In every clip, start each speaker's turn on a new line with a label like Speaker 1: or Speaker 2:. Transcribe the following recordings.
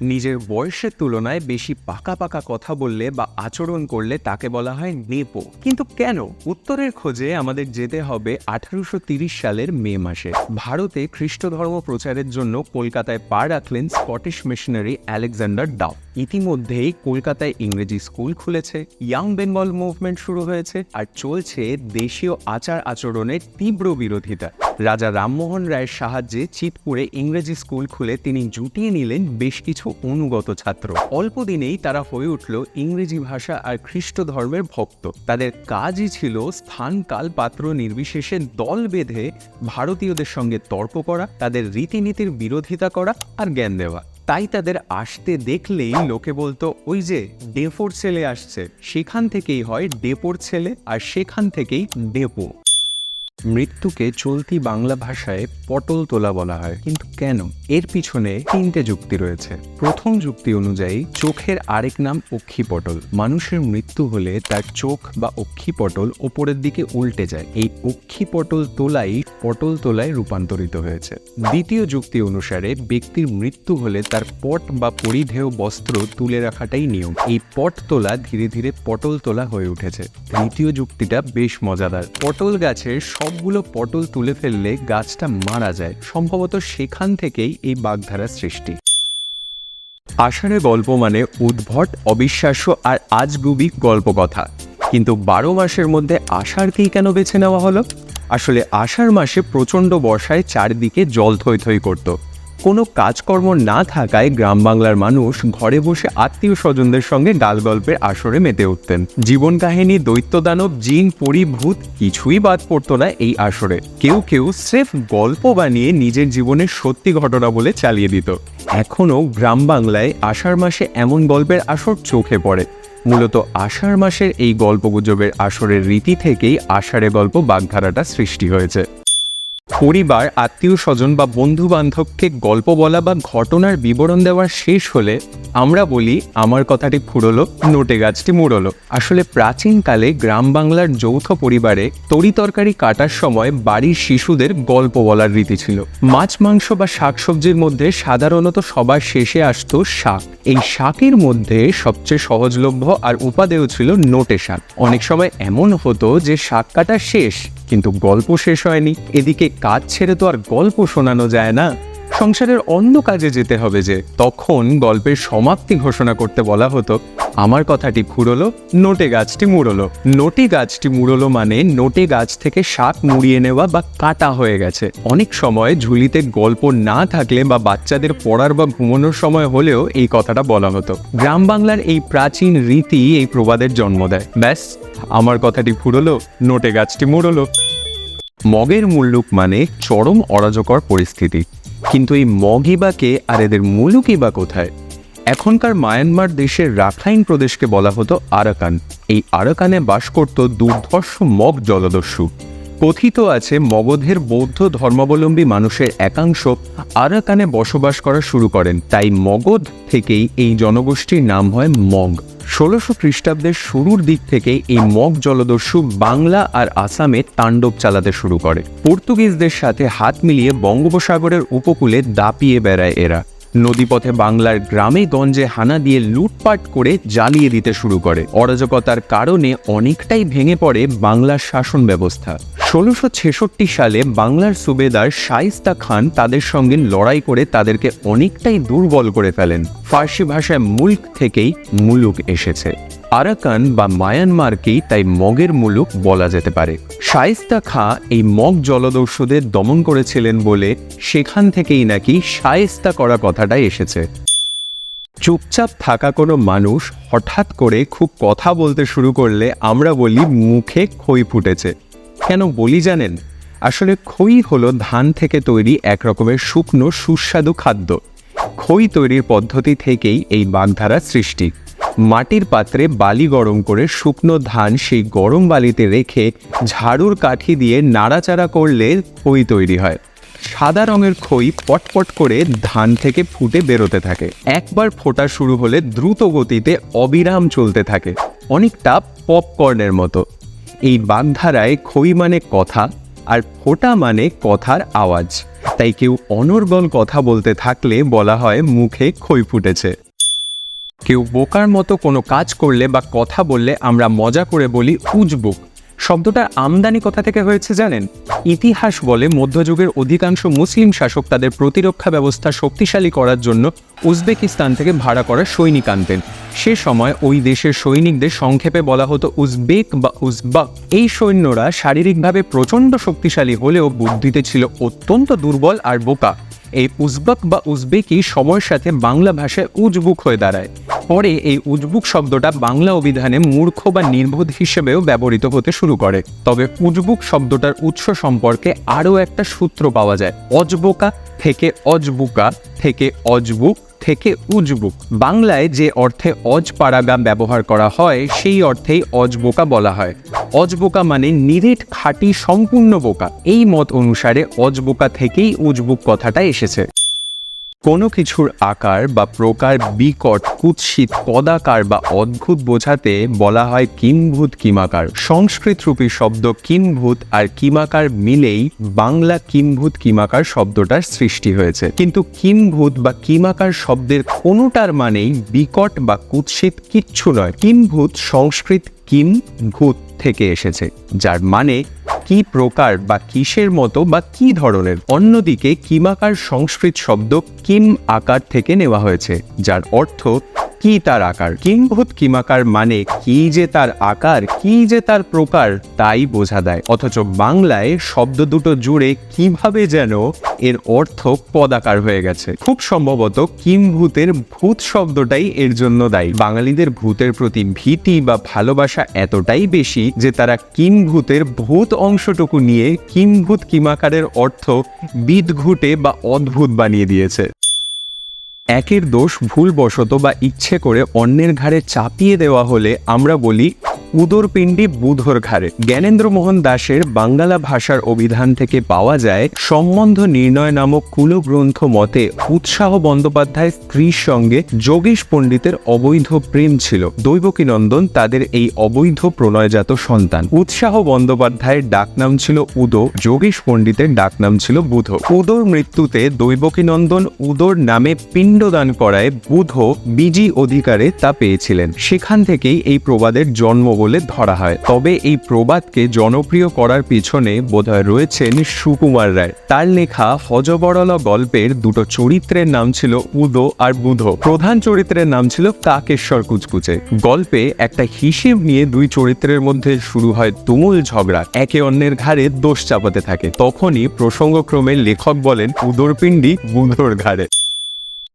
Speaker 1: নিজের বয়সের তুলনায় বেশি পাকা পাকা কথা বললে বা আচরণ করলে তাকে বলা হয় নেপো। কিন্তু কেন? উত্তরের খোঁজে আমাদের যেতে হবে আঠারোশো সালের মে মাসে। ভারতে খ্রিস্ট ধর্ম প্রচারের জন্য কলকাতায় পা রাখলেন স্কটিশ মিশনারি আলেকজান্ডার ডাউ ইতিমধ্যেই কলকাতায় ইংরেজি স্কুল খুলেছে ইয়াং বেঙ্গল মুভমেন্ট শুরু হয়েছে আর চলছে দেশীয় আচার আচরণের তীব্র বিরোধিতা। রাজা রামমোহন রায়ের সাহায্যে চিতপুরে ইংরেজি স্কুল খুলে তিনি জুটিয়ে নিলেন বেশ কিছু অনুগত ছাত্র। অল্প দিনেই তারা হয়ে উঠল ইংরেজি ভাষা আর খ্রিস্ট ধর্মের ভক্ত। তাদের কাজই ছিল স্থান কাল পাত্র নির্বিশেষে দল বেঁধে ভারতীয়দের সঙ্গে তর্ক করা, তাদের রীতিনীতির বিরোধিতা করা আর জ্ঞান দেওয়া। তাই তাদের আসতে দেখলেই লোকে বলতো, ওই যে ডেপোর ছেলে আসছে। সেখান থেকেই হয় ডেপোর ছেলে আর সেখান থেকেই ডেপো। মৃত্যুকে চলতি বাংলা ভাষায় পটল তোলা বলা হয়। কিন্তু কেন? এর পিছনে তিনটে যুক্তি রয়েছে। প্রথম যুক্তি অনুযায়ী, চোখের আরেক নাম অক্ষিপটল মানুষের মৃত্যু হলে তার চোখ বা অক্ষিপটল ওপরের দিকে উল্টে যায়। এই অক্ষিপটল তোলাই পটল তোলায় রূপান্তরিত হয়েছে। দ্বিতীয় যুক্তি অনুসারে, ব্যক্তির মৃত্যু হলে তার পট বা পরিধেয় বস্ত্র তুলে রাখাটাই নিয়ম। এই পট তোলা ধীরে ধীরে পটল তোলা হয়ে উঠেছে। তৃতীয় যুক্তিটা বেশ মজাদার। পটল গাছের সবগুলো পটল তুলে ফেললে গাছটা মারা যায়, সম্ভবত সেখান থেকেই এই বাগধারার সৃষ্টি। আষাঢ়ে গল্প মানে উদ্ভট, অবিশ্বাস্য আর আজগুবি গল্পকথা। কিন্তু বারো মাসের মধ্যে আষাঢ়কেই কেন বেছে নেওয়া হলো? আসলে আষাঢ় মাসে প্রচণ্ড বর্ষায় চারিদিকে জল থই থই করত। কোনো কাজকর্ম না থাকায় গ্রাম বাংলার মানুষ ঘরে বসে আত্মীয় স্বজনদের সঙ্গে গাল গল্পের আসরে মেতে উঠতেন। জীবন কাহিনী, দৈত্য দানব, জিন পরিভূত কিছুই বাদ পড়তো না এই আসরে। কেউ কেউ স্রেফ গল্প বানিয়ে নিজের জীবনের সত্যি ঘটনা বলে চালিয়ে দিত। এখনও গ্রাম বাংলায় আষাঢ় মাসে এমন গল্পের আসর চোখে পড়ে। মূলত আষাঢ় মাসের এই গল্পগুজবের আসরের রীতি থেকেই আষাঢ়ে গল্প বাগধারাটা সৃষ্টি হয়েছে। পরিবার আত্মীয় স্বজন বা বন্ধু বান্ধবকে গল্প বলা বা ঘটনার বিবরণ দেওয়া শেষ হলে আমরা বলি, আমার কথাটি ফুরলো, নোটে গাছটি মুড়লো। আসলে প্রাচীনকালে গ্রাম বাংলার যৌথ পরিবারে তরি তরকারি কাটার সময় বাড়ির শিশুদের গল্প বলার রীতি ছিল। মাছ, মাংস বা শাকসবজির মধ্যে সাধারণত সবার শেষে আসতো শাক। এই শাকের মধ্যে সবচেয়ে সহজলভ্য আর উপাদেয় ছিল নোটে শাক। অনেক সময় এমন হতো যে শাক কাটা শেষ কিন্তু গল্প শেষ হয়নি। এদিকে কাজ ছেড়ে তো আর গল্প শোনানো যায় না। সংসারের অন্য কাজে যেতে হবে যে তখন গল্পের সমাপ্তি ঘোষণা করতে বলা হতো, আমার কথাটি ফুরলো নোটে গাছটি মুড়লো। নোটে গাছটি মুড়লো মানে নোটে গাছ থেকে শাক মুড়িয়ে নেওয়া বা কাটা হয়ে গেছে। অনেক সময় ঝুলিতে গল্প না থাকলে বা বাচ্চাদের পড়ার বা ঘুমানোর সময় হলেও এই কথাটা বলা হতো। গ্রাম বাংলার এই প্রাচীন রীতি এই প্রবাদের জন্ম দেয়। ব্যাস, আমার কথাটি ফুরলো নোটে গাছটি মুড়লো। মগের মুল্লুক মানে চরম অরাজকর পরিস্থিতি। কিন্তু এই মগি বা কে আর এদের মুলুকি বা কোথায়? এখনকার মায়ানমার দেশের রাখাইন প্রদেশকে বলা হতো আরাকান। এই আরাকানে বাস করত দুর্ধর্ষ মগ জলদস্যু। কথিত আছে মগধের বৌদ্ধ ধর্মাবলম্বী মানুষের একাংশ আরাকানে বসবাস করা শুরু করেন। তাই মগধ থেকেই এই জনগোষ্ঠীর নাম হয় মগ। ষোলোশো খ্রিস্টাব্দের শুরুর দিক থেকে এই মগ জলদস্যু বাংলা আর আসামে তাণ্ডব চালাতে শুরু করে। পর্তুগিজদের সাথে হাত মিলিয়ে বঙ্গোপসাগরের উপকূলে দাপিয়ে বেড়ায় এরা। নদীপথে বাংলার গ্রামে গঞ্জে হানা দিয়ে লুটপাট করে জ্বালিয়ে দিতে শুরু করে। অরাজকতার কারণে অনেকটাই ভেঙে পড়ে বাংলার শাসন ব্যবস্থা। ষোলোশো ছেষট্টি সালে বাংলার সুবেদার শাইস্তা খান তাদের সঙ্গে লড়াই করে তাদেরকে অনেকটাই দুর্বল করে ফেলেন। ফার্সি ভাষায় মুল্ক থেকেই মুলুক এসেছে। আরাকান বা মায়ানমারকেই তাই মগের মুলুক বলা যেতে পারে। শায়েস্তা খাঁ এই মগ জলদস্যুদের দমন করেছিলেন বলে সেখান থেকেই নাকি শায়েস্তা করা কথাটা এসেছে। চুপচাপ থাকা কোনো মানুষ হঠাৎ করে খুব কথা বলতে শুরু করলে আমরা বলি মুখে খই ফুটেছে। কেন বলি জানেন? আসলে খই হলো ধান থেকে তৈরি এক রকমের শুকনো সুস্বাদু খাদ্য। খই তৈরির পদ্ধতি থেকেই এই বাগধারার সৃষ্টি। মাটির পাত্রে বালি গরম করে শুকনো ধান সেই গরম বালিতে রেখে ঝাড়ুর কাঠি দিয়ে নাড়াচাড়া করলে খই তৈরি হয়। সাদা রঙের খই পটপট করে ধান থেকে ফুটে বেরোতে থাকে। একবার ফোটা শুরু হলে দ্রুত গতিতে অবিরাম চলতে থাকে, অনেকটা পপকর্নের মতো। এই বাগধারায় খই মানে কথা আর ফোটা মানে কথার আওয়াজ। তাই কেউ অনর্গল কথা বলতে থাকলে বলা হয় মুখে খই ফুটেছে। কেউ বোকার মতো কোনো কাজ করলে বা কথা বললে আমরা মজা করে বলি উজবুক। শব্দটার আমদানি কথা থেকে হয়েছে জানেন? ইতিহাস বলে মধ্যযুগের অধিকাংশ মুসলিম শাসক তাদের প্রতিরক্ষা ব্যবস্থা শক্তিশালী করার জন্য উজবেকিস্তান থেকে ভাড়া করা সৈনিক আনতেন। সে সময় ওই দেশের সৈনিকদের সংক্ষেপে বলা হতো উজবেক বা উজবাক। এই সৈন্যরা শারীরিকভাবে প্রচণ্ড শক্তিশালী হলেও বুদ্ধিতে ছিল অত্যন্ত দুর্বল আর বোকা। এই উজবেক বা উজবেকি সময়ের সাথে বাংলা ভাষায় উজবুক হয়ে দাঁড়ায়। পরে এই উজবুক শব্দটা বাংলা অভিধানে মূর্খ বা নির্বোধ হিসেবেও ব্যবহৃত হতে শুরু করে। তবে উজবুক শব্দটার উৎস সম্পর্কে আরও একটা সূত্র পাওয়া যায়। অজবোকা থেকে অজবুকা থেকে অজবুক থেকে উজবুক। বাংলায় যে অর্থে অজপাড়াগা ব্যবহার করা হয়, সেই অর্থেই অজবোকা বলা হয়। অজবোকা মানে নিরেট খাঁটি সম্পূর্ণ বোকা। এই মত অনুসারে অজবোকা থেকেই উজবুক কথাটা এসেছে। কোনো কিছুর আকার বা প্রকার বিকট, কুৎসিত, পদাকার বা অদ্ভুত বোঝাতে বলা হয় কিম্ভূত কিমাকার। সংস্কৃত রূপী শব্দ কিম্ভূত আর কিমাকার মিলেই বাংলা কিম্ভূত কিমাকার শব্দটার সৃষ্টি হয়েছে। কিন্তু কিম্ভূত বা কিমাকার শব্দের কোনোটার মানেই বিকট বা কুৎসিত কিচ্ছু নয়। কিম্ভূত সংস্কৃত কিম ভূত থেকে এসেছে, যার মানে কি প্রকার বা কিসের মতো বা কি ধরনের। অন্যদিকে কিমাকার সংস্কৃত শব্দ কিম আকার থেকে নেওয়া হয়েছে, যার অর্থ কি তার আকার? কিম্ভূত কিমাকার মানে কি যে তার আকার, কি যে তার প্রকার, তাই বোঝা দেয় অথচ বাংলায় শব্দ দুটো জুড়ে কীভাবে যেন এর অর্থ পদাকার হয়ে গেছে। খুব সম্ভবত কিমভূতের ভূত শব্দটাই এর জন্য দায়ী। বাঙালিদের ভূতের প্রতি ভীতি বা ভালোবাসা এতটাই বেশি যে তারা কিমভূতের ভূত অংশটুকু নিয়ে কিমভূত কিমাকারের অর্থ বিদঘুটে বা অদ্ভুত বানিয়ে দিয়েছে। একের দোষ ভুলবশত বা ইচ্ছে করে অন্যের ঘাড়ে চাপিয়ে দেওয়া হলে আমরা বলি উদরপিণ্ডি বুধর ঘাড়ে। জ্ঞানেন্দ্র মোহন দাসের বাংলা ভাষার অভিধান থেকে পাওয়া যায় সম্বন্ধ নির্ণয় নামক কুলগ্রন্থ মতে উৎসাহ বন্দ্যোপাধ্যায় স্ত্রীর সঙ্গে যোগেশ পণ্ডিতের অবৈধ প্রেম ছিল। দৈবকীনন্দন তাদের এই অবৈধ প্রণয়জাত সন্তান। উৎসাহ বন্দ্যোপাধ্যায়ের ডাকনাম ছিল উদো, যোগেশ পণ্ডিতের ডাকনাম ছিল বুধ। উদোর মৃত্যুতে দৈবকীনন্দন উদোর নামে পিণ্ডদান করায় বুধ বিজি অধিকারে তা পেয়েছিলেন। সেখান থেকেই এই প্রবাদের জন্ম বলে ধরা হয়। তবে এই প্রবাদকে জনপ্রিয় করার পিছনে বোধহয় রয়েছেন সুকুমার রায়। তার লেখা হজবরল গল্পের দুটো চরিত্রের নাম ছিল উদো আর বুধ। প্রধান চরিত্রের নাম ছিল কাকেশ্বর কুচকুচে। গল্পে একটা হিসেব নিয়ে দুই চরিত্রের মধ্যে শুরু হয় তুমুল ঝগড়া। একে অন্যের ঘাড়ে দোষ চাপাতে থাকে। তখনই প্রসঙ্গক্রমে লেখক বলেন, উদরপিণ্ডি বুধর ঘাড়ে।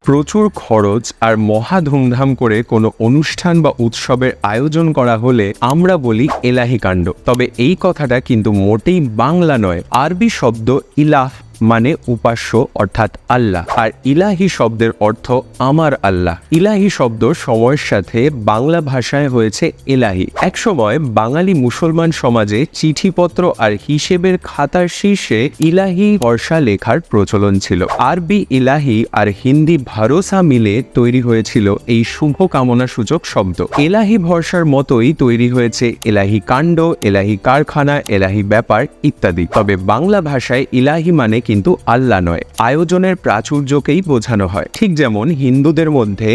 Speaker 1: প্রচুর খরচ আর মহা ধুমধাম করে কোনো অনুষ্ঠান বা উৎসবের আয়োজন করা হলে আমরা বলি এলাহি কাণ্ড। তবে এই কথাটা কিন্তু মোটেই বাংলা নয়, আরবি শব্দ ইলাহ। মানে উপাস্য, অর্থাৎ আল্লাহ। আর ইলাহি শব্দের অর্থ আমার আল্লাহ। ইলাহি শব্দ সময়ের সাথে বাংলা ভাষায় হয়েছে এলাহি একসময় বাঙালি মুসলমান সমাজে চিঠিপত্র আর হিসেবের খাতার শীর্ষে ইলাহি বর্ষা লেখার প্রচলন ছিল। আরবি ইলাহি আর হিন্দি ভারসা মিলে তৈরি হয়েছিল এই শুভ কামনা সূচক শব্দ। এলাহি ভরসার মতোই তৈরি হয়েছে এলাহি কাণ্ড এলাহি কারখানা এলাহি ব্যাপার ইত্যাদি। তবে বাংলা ভাষায় ইলাহি মানে কিন্তু আল্লাহ নয়, আয়োজনের প্রাচুর্যকেই বোঝানো হয়। ঠিক যেমন হিন্দুদের মধ্যে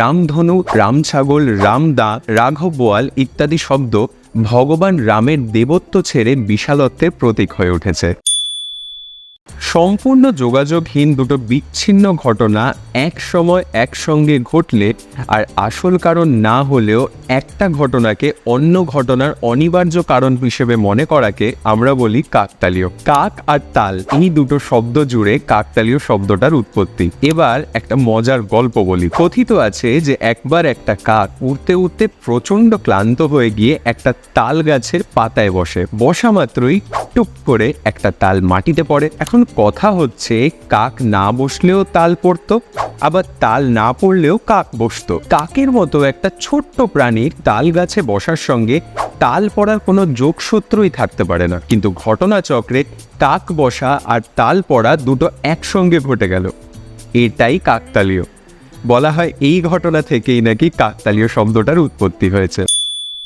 Speaker 1: রামধনু, রামছাগল, রামদা, রাঘব বোয়াল ইত্যাদি শব্দ ভগবান রামের দেবত্ব ছেড়ে বিশালত্বের প্রতীক হয়ে উঠেছে। সম্পূর্ণ যোগাযোগহীন দুটো বিচ্ছিন্ন ঘটনা এক সময় একসঙ্গে ঘটলে আর আসল কারণ না হলেও একটা ঘটনাকে অন্য ঘটনার অনিবার্য কারণ হিসেবে মনে করাকে আমরা বলি কাকতালীয়। কাক আর তাল, এই দুটো শব্দ জুড়ে কাকতালীয় শব্দটার উৎপত্তি। এবার একটা মজার গল্প বলি। কথিত আছে যে একবার একটা কাক উড়তে উড়তে প্রচণ্ড ক্লান্ত হয়ে গিয়ে একটা তাল গাছের পাতায় বসে। বসা মাত্রই টুক করে একটা তাল মাটিতে পড়ে। এখন কথা হচ্ছে, কাক না বসলেও তাল পড়তো, আবার তাল না পড়লেও কাক বসতো। কাকের মতো একটা ছোট্ট প্রাণীর তাল গাছে বসার সঙ্গে তাল পড়ার কোনো যোগসূত্রই থাকতে পারে না। কিন্তু ঘটনাচক্রে কাক বসা আর তাল পড়া দুটো একসঙ্গে ঘটে গেল। এটাই কাকতালীয়। বলা হয় এই ঘটনা থেকেই নাকি কাকতালীয় শব্দটার উৎপত্তি হয়েছে।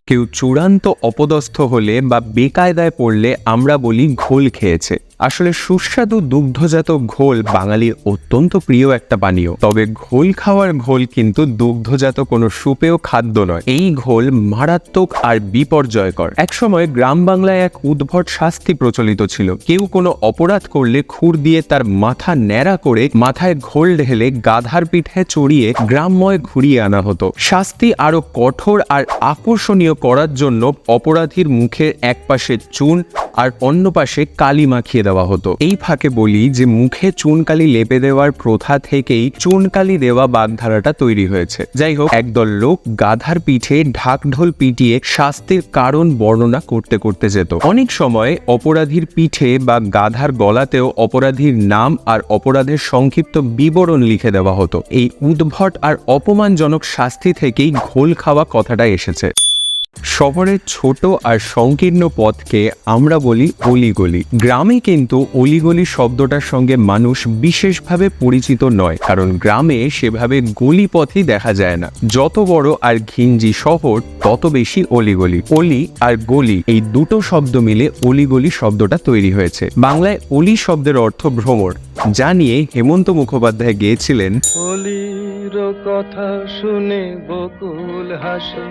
Speaker 1: কেউ চূড়ান্ত অপদস্থ হলে বা বেকায়দায় পড়লে আমরা বলি ঘোল খেয়েছে। আসলে সুস্বাদু দুগ্ধজাত ঘোল বাঙালির অত্যন্ত প্রিয় একটা পানীয় তবে ঘোল খাওয়ার ঘোল কিন্তু দুগ্ধজাত কোনো সুপেয় খাদ্য নয়। এই ঘোল মারাত্মক আর বিপর্যয়কর। একসময় গ্রাম বাংলায় এক উদ্ভট শাস্তি প্রচলিত ছিল। কেউ কোনো অপরাধ করলে খুর দিয়ে তার মাথা ন্যাড়া করে মাথায় ঘোল ঢেলে গাধার পিঠে চড়িয়ে গ্রামময় ঘুরিয়ে আনা হতো। শাস্তি আরও কঠোর আর আকর্ষণীয় করার জন্য অপরাধীর মুখের এক পাশে চুন আর অন্য পাশে কালি মাখিয়ে দেওয়া হতো। এই ফাঁকে বলি যে মুখে চুনকালি লেপে দেওয়ার প্রথা থেকেই চুনকালি দেওয়া বাগধারাটা তৈরি হয়েছে। যাই হোক, একদল লোক গাধার পিঠে ঢাকঢোল পিটিয়ে শাস্তির কারণ বর্ণনা করতে করতে যেত। অনেক সময় অপরাধীর পিঠে বা গাধার গলাতেও অপরাধীর নাম আর অপরাধের সংক্ষিপ্ত বিবরণ লিখে দেওয়া হতো। এই উদ্ভট আর অপমানজনক শাস্তি থেকেই ঘোল খাওয়া কথাটা এসেছে। শহরের ছোট আর সংকীর্ণ পথকে আমরা বলি অলিগলি। গ্রামে কিন্তু অলিগলি শব্দটার সঙ্গে মানুষ বিশেষভাবে পরিচিত নয়, কারণ গ্রামে সেভাবে গলি পথই দেখা যায় না। যত বড় আর ঘিঞ্জি শহর, তত বেশি অলিগলি। অলি আর গলি এই দুটো শব্দ মিলে অলিগলি শব্দটা তৈরি হয়েছে। বাংলায় অলি শব্দের অর্থ ভ্রমর, যা নিয়ে হেমন্ত মুখোপাধ্যায় গিয়েছিলেন।
Speaker 2: অলির কথা শুনে বকুল হাসে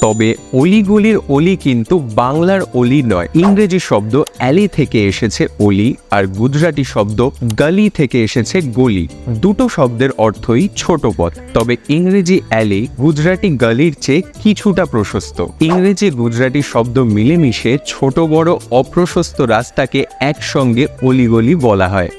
Speaker 1: তবে অলিগুলির অলি কিন্তু বাংলার অলি নয়, ইংরেজি শব্দ অ্যালি থেকে এসেছে অলি আর গুজরাটি শব্দ গলি থেকে এসেছে গলি। দুটো শব্দের অর্থই ছোট পথ তবে ইংরেজি অ্যালি গুজরাটি গলির চেয়ে কিছুটা প্রশস্ত। ইংরেজি গুজরাটি শব্দ মিলেমিশে ছোট বড় অপ্রশস্ত রাস্তাকে একসঙ্গে অলিগলি বলা হয়।